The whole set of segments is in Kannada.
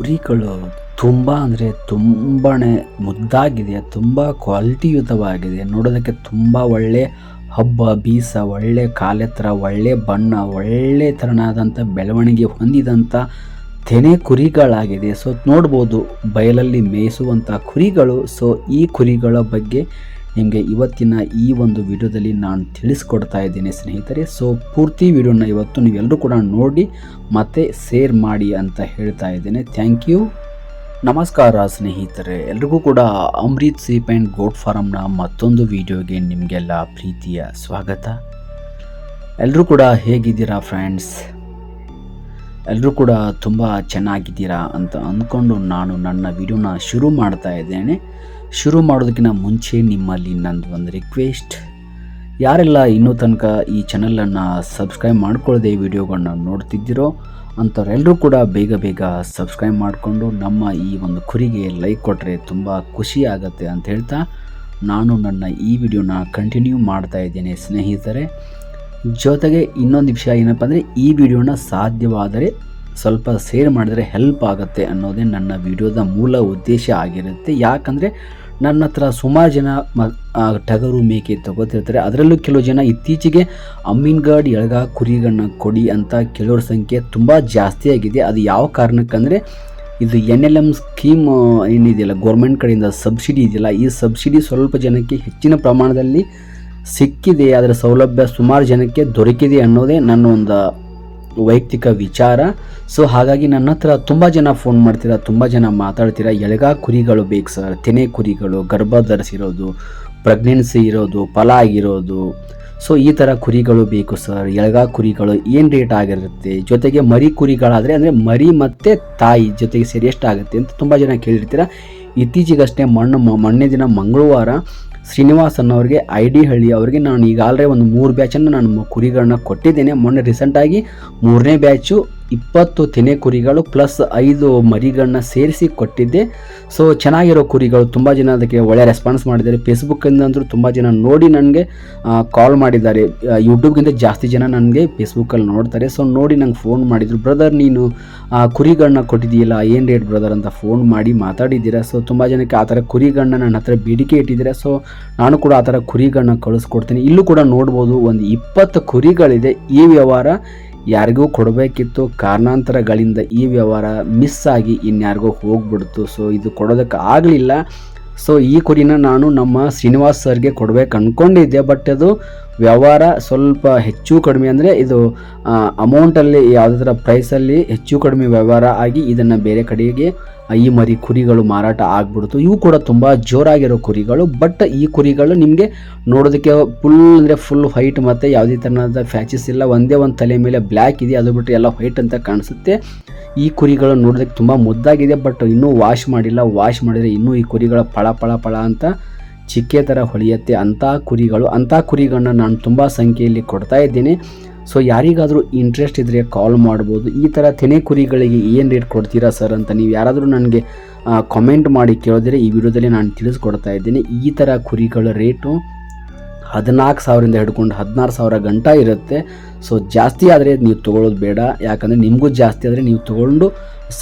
ಕುರಿಗಳು ತುಂಬ ಅಂದರೆ ತುಂಬಾ ಮುದ್ದಾಗಿದೆ, ತುಂಬ ಕ್ವಾಲಿಟಿಯುತವಾಗಿದೆ. ನೋಡೋದಕ್ಕೆ ತುಂಬ ಒಳ್ಳೆ ಹಬ್ಬ, ಬೀಸ, ಒಳ್ಳೆ ಕಾಲೆತ್ರ ಒಳ್ಳೆ ಬಣ್ಣ, ಒಳ್ಳೆ ತೆರನಾದಂಥ ಬೆಳವಣಿಗೆ ಹೊಂದಿದಂಥ ತೆನೆ ಕುರಿಗಳಾಗಿದೆ. ಸೊ ನೋಡ್ಬೋದು ಬಯಲಲ್ಲಿ ಮೇಯಿಸುವಂಥ ಕುರಿಗಳು. ಸೊ ಈ ಕುರಿಗಳ ಬಗ್ಗೆ ನಿಮಗೆ ಇವತ್ತಿನ ಈ ಒಂದು ವಿಡಿಯೋದಲ್ಲಿ ನಾನು ತಿಳಿಸ್ಕೊಡ್ತಾ ಇದ್ದೀನಿ ಸ್ನೇಹಿತರೆ. ಸೊ ಪೂರ್ತಿ ವಿಡಿಯೋನ ಇವತ್ತು ನೀವೆಲ್ಲರೂ ಕೂಡ ನೋಡಿ, ಮತ್ತೆ ಶೇರ್ ಮಾಡಿ ಅಂತ ಹೇಳ್ತಾ ಇದ್ದೇನೆ. ಥ್ಯಾಂಕ್ ಯು ನಮಸ್ಕಾರ ಸ್ನೇಹಿತರೆ. ಎಲ್ರಿಗೂ ಕೂಡ ಅಮೃತ್ ಸೀಪ್ ಆ್ಯಂಡ್ ಗೋಟ್ ಫಾರಮ್ನ ಮತ್ತೊಂದು ವಿಡಿಯೋಗೆ ನಿಮಗೆಲ್ಲ ಪ್ರೀತಿಯ ಸ್ವಾಗತ. ಎಲ್ಲರೂ ಕೂಡ ಹೇಗಿದ್ದೀರಾ ಫ್ರೆಂಡ್ಸ್ ಎಲ್ಲರೂ ಕೂಡ ತುಂಬ ಚೆನ್ನಾಗಿದ್ದೀರಾ ಅಂತ ಅಂದ್ಕೊಂಡು ನಾನು ನನ್ನ ವಿಡಿಯೋನ ಶುರು ಮಾಡ್ತಾ ಇದ್ದೇನೆ. ಶುರು ಮಾಡೋದಕ್ಕಿಂತ ಮುಂಚೆ ನಿಮ್ಮಲ್ಲಿ ನಂದು ಒಂದು ರಿಕ್ವೆಸ್ಟ್ ಯಾರೆಲ್ಲ ಇನ್ನೂ ತನಕ ಈ ಚಾನಲನ್ನು ಸಬ್ಸ್ಕ್ರೈಬ್ ಮಾಡ್ಕೊಳ್ಳದೆ ವಿಡಿಯೋಗಳನ್ನ ನೋಡ್ತಿದ್ದೀರೋ ಅಂಥವ್ರೆಲ್ಲರೂ ಕೂಡ ಬೇಗ ಬೇಗ ಸಬ್ಸ್ಕ್ರೈಬ್ ಮಾಡಿಕೊಂಡು ನಮ್ಮ ಈ ಒಂದು ಕುರಿಗೆ ಲೈಕ್ ಕೊಟ್ಟರೆ ತುಂಬ ಖುಷಿ ಆಗುತ್ತೆ ಅಂತ ಹೇಳ್ತಾ ನಾನು ನನ್ನ ಈ ವಿಡಿಯೋನ ಕಂಟಿನ್ಯೂ ಮಾಡ್ತಾ ಇದ್ದೇನೆ ಸ್ನೇಹಿತರೆ. ಜೊತೆಗೆ ಇನ್ನೊಂದು ವಿಷಯ ಏನಪ್ಪ ಅಂದರೆ, ಈ ವಿಡಿಯೋನ ಸಾಧ್ಯವಾದರೆ ಸ್ವಲ್ಪ ಶೇರ್ ಮಾಡಿದರೆ ಹೆಲ್ಪ್ ಆಗುತ್ತೆ ಅನ್ನೋದೇ ನನ್ನ ವಿಡಿಯೋದ ಮೂಲ ಉದ್ದೇಶ ಆಗಿರುತ್ತೆ. ಯಾಕಂದರೆ ನನ್ನ ಹತ್ರ ಸುಮಾರು ಜನ ಮ ಟಗರು ಮೇಕೆ ತಗೋತಿರ್ತಾರೆ ಅದರಲ್ಲೂ ಕೆಲವು ಜನ ಇತ್ತೀಚೆಗೆ ಅಮ್ಮಿನ್ಗಾಡ್ ಎಳಗ ಕುರಿಗಳನ್ನ ಕೊಡಿ ಅಂತ ಕೆಲವ್ರ ಸಂಖ್ಯೆ ತುಂಬ ಜಾಸ್ತಿ ಆಗಿದೆ. ಅದು ಯಾವ ಕಾರಣಕ್ಕಂದರೆ ಇದು ಎನ್ ಎಲ್ ಎಂ ಸ್ಕೀಮ್ ಏನಿದೆಯಲ್ಲ ಗೌರ್ಮೆಂಟ್ ಕಡೆಯಿಂದ ಸಬ್ಸಿಡಿ ಇದೆಯಲ್ಲ, ಈ ಸಬ್ಸಿಡಿ ಸ್ವಲ್ಪ ಜನಕ್ಕೆ ಹೆಚ್ಚಿನ ಪ್ರಮಾಣದಲ್ಲಿ ಸಿಕ್ಕಿದೆ. ಅದರ ಸೌಲಭ್ಯ ಸುಮಾರು ಜನಕ್ಕೆ ದೊರಕಿದೆ ಅನ್ನೋದೇ ನನ್ನ ಒಂದು ವೈಯಕ್ತಿಕ ವಿಚಾರ. ಸೊ ಹಾಗಾಗಿ ನನ್ನ ಹತ್ರ ತುಂಬ ಜನ ಫೋನ್ ಮಾಡ್ತೀರಾ, ತುಂಬ ಜನ ಮಾತಾಡ್ತೀರಾ, ಎಳಗ ಕುರಿಗಳು ಬೇಕು ಸರ್ ತೆನೆ ಕುರಿಗಳು ಗರ್ಭ ಧರಿಸಿರೋದು ಪ್ರೆಗ್ನೆನ್ಸಿ ಇರೋದು, ಫಲ ಆಗಿರೋದು. ಸೊ ಈ ಥರ ಕುರಿಗಳು ಬೇಕು ಸರ್ ಎಳಗ ಕುರಿಗಳು ಏನು ರೇಟ್ ಆಗಿರುತ್ತೆ? ಜೊತೆಗೆ ಮರಿ ಕುರಿಗಳಾದರೆ ಅಂದರೆ ಮರಿ ಮತ್ತು ತಾಯಿ ಜೊತೆಗೆ ಸೇರಿ ಎಷ್ಟಾಗುತ್ತೆ ಅಂತ ತುಂಬ ಜನ ಕೇಳಿರ್ತೀರ. ಇತ್ತೀಚೆಗಷ್ಟೇ ಮಣ್ಣು ಮೊನ್ನೆ ದಿನ ಮಂಗಳವಾರ ಶ್ರೀನಿವಾಸ್ ಅನ್ನೋರಿಗೆ ಐ ಡಿ ಹಳ್ಳಿ ಅವರಿಗೆ ನಾನು ಈಗಾಗಲೇ ಒಂದು ಮೂರು ಬ್ಯಾಚನ್ನು ನಾನು ಕುರಿಗಳನ್ನ ಕೊಟ್ಟಿದ್ದೇನೆ. ಮೊನ್ನೆ ರೀಸೆಂಟಾಗಿ ಮೂರನೇ ಬ್ಯಾಚು ಇಪ್ಪತ್ತು ತೆನೆ ಕುರಿಗಳು ಪ್ಲಸ್ ಐದು ಮರಿಗಳನ್ನ ಸೇರಿಸಿ ಕೊಟ್ಟಿದ್ದೆ. ಸೊ ಚೆನ್ನಾಗಿರೋ ಕುರಿಗಳು ತುಂಬ ಜನ ಅದಕ್ಕೆ ಒಳ್ಳೆ ರೆಸ್ಪಾನ್ಸ್ ಮಾಡಿದ್ದಾರೆ. ಫೇಸ್ಬುಕ್ಕಿಂದ ಅಂದರೂ ತುಂಬ ಜನ ನೋಡಿ ನನಗೆ ಕಾಲ್ ಮಾಡಿದ್ದಾರೆ. ಯೂಟ್ಯೂಬ್ಗಿಂತ ಜಾಸ್ತಿ ಜನ ನನಗೆ ಫೇಸ್ಬುಕ್ಕಲ್ಲಿ ನೋಡ್ತಾರೆ. ಸೊ ನೋಡಿ ನಂಗೆ ಫೋನ್ ಮಾಡಿದರು. ಬ್ರದರ್ ನೀನು ಕುರಿಗಳನ್ನ ಕೊಟ್ಟಿದ್ದೀಯಲ್ಲ, ಏನು ರೇಟ್ ಬ್ರದರ್ ಅಂತ ಫೋನ್ ಮಾಡಿ ಮಾತಾಡಿದ್ದೀರಾ. ಸೊ ತುಂಬ ಜನಕ್ಕೆ ಆ ಥರ ಕುರಿಗಳನ್ನ ನನ್ನ ಹತ್ರ ಬೇಡಿಕೆ ಇಟ್ಟಿದ್ದೀರಾ. ಸೊ ನಾನು ಕೂಡ ಆ ಥರ ಕುರಿಗಳನ್ನ ಕಳಿಸ್ಕೊಡ್ತೀನಿ. ಇಲ್ಲೂ ಕೂಡ ನೋಡ್ಬೋದು, ಒಂದು ಇಪ್ಪತ್ತು ಕುರಿಗಳಿದೆ ಈ ವ್ಯವಹಾರ. ಯಾರಿಗೂ ಕೊಡಬೇಕಿತ್ತು ಕಾರಣಾಂತರಗಳಿಂದ ಈ ವ್ಯವಹಾರ ಮಿಸ್ ಆಗಿ ಇನ್ಯಾರಿಗೋ ಹೋಗ್ಬಿಡ್ತು. ಸೊ ಇದು ಕೊಡೋದಕ್ಕೆ ಆಗಲಿಲ್ಲ. ಸೊ ಈ ಕುರಿನ ನಾನು ನಮ್ಮ ಶ್ರೀನಿವಾಸ್ ಸರ್ಗೆ ಕೊಡಬೇಕು ಅಂದ್ಕೊಂಡಿದ್ದೆ ಬಟ್ ಅದು ವ್ಯವಹಾರ ಸ್ವಲ್ಪ ಹೆಚ್ಚು ಕಡಿಮೆ ಅಂದರೆ ಇದು ಅಮೌಂಟಲ್ಲಿ ಯಾವುದೇ ಥರ ಪ್ರೈಸಲ್ಲಿ ಹೆಚ್ಚು ಕಡಿಮೆ ವ್ಯವಹಾರ ಆಗಿ ಇದನ್ನು ಬೇರೆ ಕಡೆಗೆ ಈ ಮರಿ ಕುರಿಗಳು ಮಾರಾಟ ಆಗ್ಬಿಡ್ತು. ಇವು ಕೂಡ ತುಂಬ ಜೋರಾಗಿರೋ ಕುರಿಗಳು ಬಟ್ ಈ ಕುರಿಗಳು ನಿಮಗೆ ನೋಡೋದಕ್ಕೆ ಫುಲ್ ಅಂದರೆ ಫುಲ್ ವೈಟ್ ಮತ್ತು ಯಾವುದೇ ಥರನಾದ ಫ್ಯಾಚಸ್ ಇಲ್ಲ. ಒಂದೇ ಒಂದು ತಲೆ ಮೇಲೆ ಬ್ಲ್ಯಾಕ್ ಇದೆ, ಅದು ಬಿಟ್ಟು ಎಲ್ಲ ವೈಟ್ ಅಂತ ಕಾಣಿಸುತ್ತೆ. ಈ ಕುರಿಗಳು ನೋಡೋದಕ್ಕೆ ತುಂಬ ಮುದ್ದಾಗಿದೆ ಬಟ್ ಇನ್ನೂ ವಾಶ್ ಮಾಡಿಲ್ಲ. ವಾಶ್ ಮಾಡಿದರೆ ಇನ್ನೂ ಈ ಕುರಿಗಳ ಫಳ ಫಳ ಫಳ ಅಂತ ಚಿಕ್ಕೆ ಥರ ಹೊಳೆಯುತ್ತೆ ಅಂಥ ಕುರಿಗಳು. ಅಂಥ ಕುರಿಗಳನ್ನ ನಾನು ತುಂಬ ಸಂಖ್ಯೆಯಲ್ಲಿ ಕೊಡ್ತಾ ಇದ್ದೇನೆ. ಸೊ ಯಾರಿಗಾದರೂ ಇಂಟ್ರೆಸ್ಟ್ ಇದ್ದರೆ ಕಾಲ್ ಮಾಡ್ಬೋದು. ಈ ಥರ ತೆನೆ ಕುರಿಗಳಿಗೆ ಏನು ರೇಟ್ ಕೊಡ್ತೀರಾ ಸರ್ ಅಂತ ನೀವು ಯಾರಾದರೂ ನನಗೆ ಕಾಮೆಂಟ್ ಮಾಡಿ ಕೇಳಿದ್ರೆ ಈ ವಿಡಿಯೋದಲ್ಲಿ ನಾನು ತಿಳಿಸ್ಕೊಡ್ತಾ ಇದ್ದೀನಿ. ಈ ಥರ ಕುರಿಗಳ ರೇಟು ಹದಿನಾಲ್ಕು ಸಾವಿರದಿಂದ ಹಿಡ್ಕೊಂಡು ಹದಿನಾರು ಸಾವಿರ ಗಂಟ ಇರುತ್ತೆ. ಸೊ ಜಾಸ್ತಿ ಆದರೆ ನೀವು ತೊಗೊಳ್ಳೋದು ಬೇಡ. ಯಾಕಂದರೆ ನಿಮಗೂ ಜಾಸ್ತಿ ಆದರೆ ನೀವು ತೊಗೊಂಡು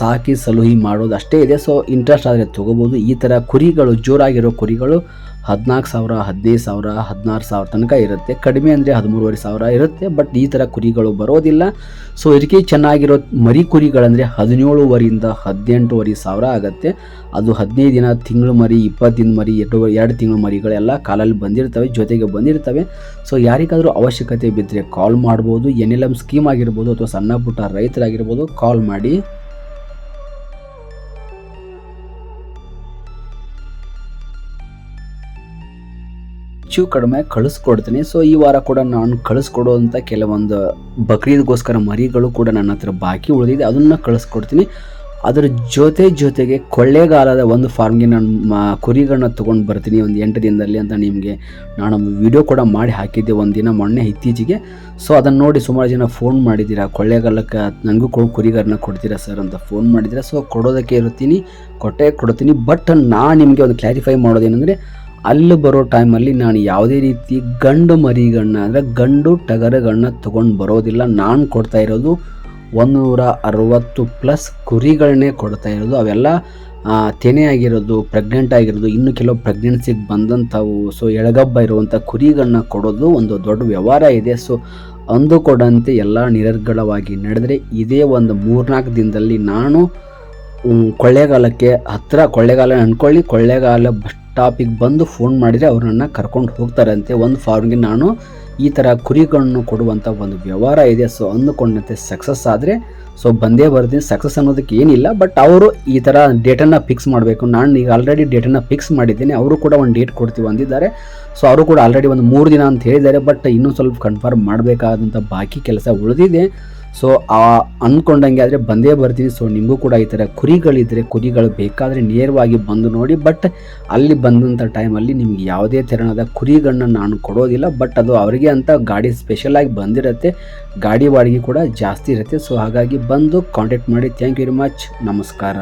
ಸಾಕಿ ಸಲುಹಿ ಮಾಡೋದು ಅಷ್ಟೇ ಇದೆ. ಸೊ ಇಂಟ್ರೆಸ್ಟ್ ಆದರೆ ತೊಗೋಬೋದು. ಈ ಥರ ಕುರಿಗಳು, ಜೋರಾಗಿರೋ ಕುರಿಗಳು ಹದಿನಾಲ್ಕು ಸಾವಿರ, ಹದಿನೈದು ಸಾವಿರ, ಹದಿನಾರು ಸಾವಿರ ತನಕ ಇರುತ್ತೆ. ಕಡಿಮೆ ಅಂದರೆ ಹದಿಮೂರುವರೆ ಸಾವಿರ ಇರುತ್ತೆ. ಬಟ್ ಈ ಥರ ಕುರಿಗಳು ಬರೋದಿಲ್ಲ. ಸೊ ಇದಕ್ಕೆ ಚೆನ್ನಾಗಿರೋ ಮರಿ ಕುರಿಗಳಂದರೆ ಹದಿನೇಳುವರೆಯಿಂದ ಹದಿನೆಂಟುವರೆ ಸಾವಿರ ಆಗುತ್ತೆ. ಅದು ಹದಿನೈದು ದಿನ, ತಿಂಗಳು ಮರಿ ಇಪ್ಪತ್ತು ದಿನ ಮರಿ, ಎರಡು ಎರಡು ತಿಂಗಳು ಮರಿಗಳೆಲ್ಲ ಕಾಲಲ್ಲಿ ಬಂದಿರ್ತವೆ, ಜೊತೆಗೆ ಬಂದಿರ್ತವೆ. ಸೊ ಯಾರಿಗಾದರೂ ಅವಶ್ಯಕತೆ ಬಿದ್ದರೆ ಕಾಲ್ ಮಾಡ್ಬೋದು. ಎನ್ ಎಲ್ ಎಂ ಸ್ಕೀಮ್ ಆಗಿರ್ಬೋದು ಅಥವಾ ಸಣ್ಣ ಪುಟ್ಟ ರೈತರಾಗಿರ್ಬೋದು ಕಾಲ್ ಮಾಡಿ. ಹೆಚ್ಚು ಕಡಿಮೆ ಕಳಿಸ್ಕೊಡ್ತೀನಿ. ಸೊ ಈ ವಾರ ಕೂಡ ನಾನು ಕಳಿಸ್ಕೊಡುವಂಥ ಕೆಲವೊಂದು ಬಕ್ರೀದ್ಗೋಸ್ಕರ ಮರಿಗಳು ಕೂಡ ನನ್ನ ಹತ್ರ ಬಾಕಿ ಉಳಿದಿದೆ. ಅದನ್ನು ಕಳಿಸ್ಕೊಡ್ತೀನಿ. ಅದರ ಜೊತೆ ಜೊತೆಗೆ ಕೊಳ್ಳೇಗಾಲದ ಒಂದು ಫಾರ್ಮ್ಗೆ ನಾನು ಕುರಿಗಳನ್ನ ತೊಗೊಂಡು ಬರ್ತೀನಿ. ಒಂದು ಎಂಟು ದಿನದಲ್ಲಿ ಅಂತ ನಿಮಗೆ ನಾನು ವಿಡಿಯೋ ಕೂಡ ಮಾಡಿ ಹಾಕಿದ್ದೆ ಒಂದು ದಿನ ಮೊನ್ನೆ ಇತ್ತೀಚೆಗೆ. ಸೊ ಅದನ್ನು ನೋಡಿ ಸುಮಾರು ಜನ ಫೋನ್ ಮಾಡಿದ್ದೀರಾ? ಕೊಳ್ಳೇಗಾಲಕ್ಕೆ ನನಗೂ ಕೂಡ ಕುರಿಗಳನ್ನ ಕೊಡ್ತೀರಾ ಸರ್ ಅಂತ ಫೋನ್ ಮಾಡಿದ್ದೀರಾ? ಸೊ ಕೊಡೋದಕ್ಕೆ ಇರ್ತೀನಿ ಕೊಟ್ಟೆ ಕೊಡ್ತೀನಿ. ಬಟ್ ನಾನು ನಿಮಗೆ ಒಂದು ಕ್ಲಾರಿಫೈ ಮಾಡೋದೇನೆಂದರೆ ಅಲ್ಲಿ ಬರೋ ಟೈಮಲ್ಲಿ ನಾನು ಯಾವುದೇ ರೀತಿ ಗಂಡು ಮರಿಗಳನ್ನ ಅಂದರೆ ಗಂಡು ಟಗರಗಳನ್ನ ತೊಗೊಂಡು ಬರೋದಿಲ್ಲ. ನಾನು ಕೊಡ್ತಾ ಇರೋದು ಒಂದೂರ ಅರವತ್ತು ಪ್ಲಸ್ ಕುರಿಗಳನ್ನೇ ಕೊಡ್ತಾ ಇರೋದು. ಅವೆಲ್ಲ ತೆನೆ ಆಗಿರೋದು ಪ್ರೆಗ್ನೆಂಟ್ ಆಗಿರೋದು, ಇನ್ನು ಕೆಲವು ಪ್ರೆಗ್ನೆನ್ಸಿಗೆ ಬಂದಂಥವು ಸೊ ಎಳಗಬ್ಬ ಇರುವಂಥ ಕುರಿಗಳನ್ನ ಕೊಡೋದು ಒಂದು ದೊಡ್ಡ ವ್ಯವಹಾರ ಇದೆ. ಸೊ ಅಂದುಕೊಂಡಂತೆ ಎಲ್ಲ ನಿರರ್ಗಳವಾಗಿ ನಡೆದರೆ ಇದೇ ಒಂದು ಮೂರ್ನಾಲ್ಕು ದಿನದಲ್ಲಿ ನಾನು ಕೊಳ್ಳೆಗಾಲಕ್ಕೆ ಕೊಳ್ಳೇಗಾಲಕ್ಕೆ ಹತ್ತಿರ ಕೊಳ್ಳೆಗಾಲ ಅಂದ್ಕೊಳ್ಳಿ ಕೊಳ್ಳೇಗಾಲ ಸ್ಟಾಪಿಗೆ ಬಂದು ಫೋನ್ ಮಾಡಿದರೆ ಅವ್ರನ್ನ ಕರ್ಕೊಂಡು ಹೋಗ್ತಾರಂತೆ. ಒಂದು ಫಾರ್ಮ್ಗೆ ನಾನು ಈ ಥರ ಕುರಿಗಳನ್ನು ಕೊಡುವಂಥ ಒಂದು ವ್ಯವಹಾರ ಇದೆ. ಸೊ ಅಂದುಕೊಂಡಂತೆ ಸಕ್ಸಸ್ ಆದರೆ ಸೊ ಬಂದೇ ಬರ್ತೀನಿ ಸಕ್ಸಸ್ ಅನ್ನೋದಕ್ಕೆ ಏನಿಲ್ಲ ಬಟ್ ಅವರು ಈ ಥರ ಡೇಟನ್ನು ಫಿಕ್ಸ್ ಮಾಡಬೇಕು. ನಾನು ಈಗ ಆಲ್ರೆಡಿ ಡೇಟನ್ನು ಫಿಕ್ಸ್ ಮಾಡಿದ್ದೀನಿ. ಅವರು ಕೂಡ ಒಂದು ಡೇಟ್ ಕೊಡ್ತೀವಿ ಅಂದಿದ್ದಾರೆ. ಸೊ ಅವರು ಕೂಡ ಆಲ್ರೆಡಿ ಒಂದು ಮೂರು ದಿನ ಅಂತ ಹೇಳಿದ್ದಾರೆ ಬಟ್ ಇನ್ನೂ ಸ್ವಲ್ಪ ಕನ್ಫರ್ಮ್ ಮಾಡಬೇಕಾದಂಥ ಬಾಕಿ ಕೆಲಸ ಉಳಿದಿದೆ. ಸೊ ಆ ಅಂದ್ಕೊಂಡಂಗೆ ಆದರೆ ಬಂದೇ ಬರ್ತೀನಿ. ಸೊ ನಿಮಗೂ ಕೂಡ ಈ ಥರ ಕುರಿಗಳಿದ್ದರೆ ಕುರಿಗಳು ಬೇಕಾದರೆ ನೇರವಾಗಿ ಬಂದು ನೋಡಿ ಬಟ್ ಅಲ್ಲಿ ಬಂದಂಥ ಟೈಮಲ್ಲಿ ನಿಮ್ಗೆ ಯಾವುದೇ ತೆರನಾದ ಕುರಿಗಳನ್ನ ನಾನು ಕೊಡೋದಿಲ್ಲ. ಬಟ್ ಅದು ಅವರಿಗೆ ಅಂತ ಗಾಡಿ ಸ್ಪೆಷಲಾಗಿ ಬಂದಿರುತ್ತೆ. ಗಾಡಿ ಬಾಡಿಗೆ ಕೂಡ ಜಾಸ್ತಿ ಇರುತ್ತೆ. ಸೊ ಹಾಗಾಗಿ ಬಂದು ಕಾಂಟ್ಯಾಕ್ಟ್ ಮಾಡಿ. ಥ್ಯಾಂಕ್ ಯು ವೆರಿ ಮಚ್ ನಮಸ್ಕಾರ.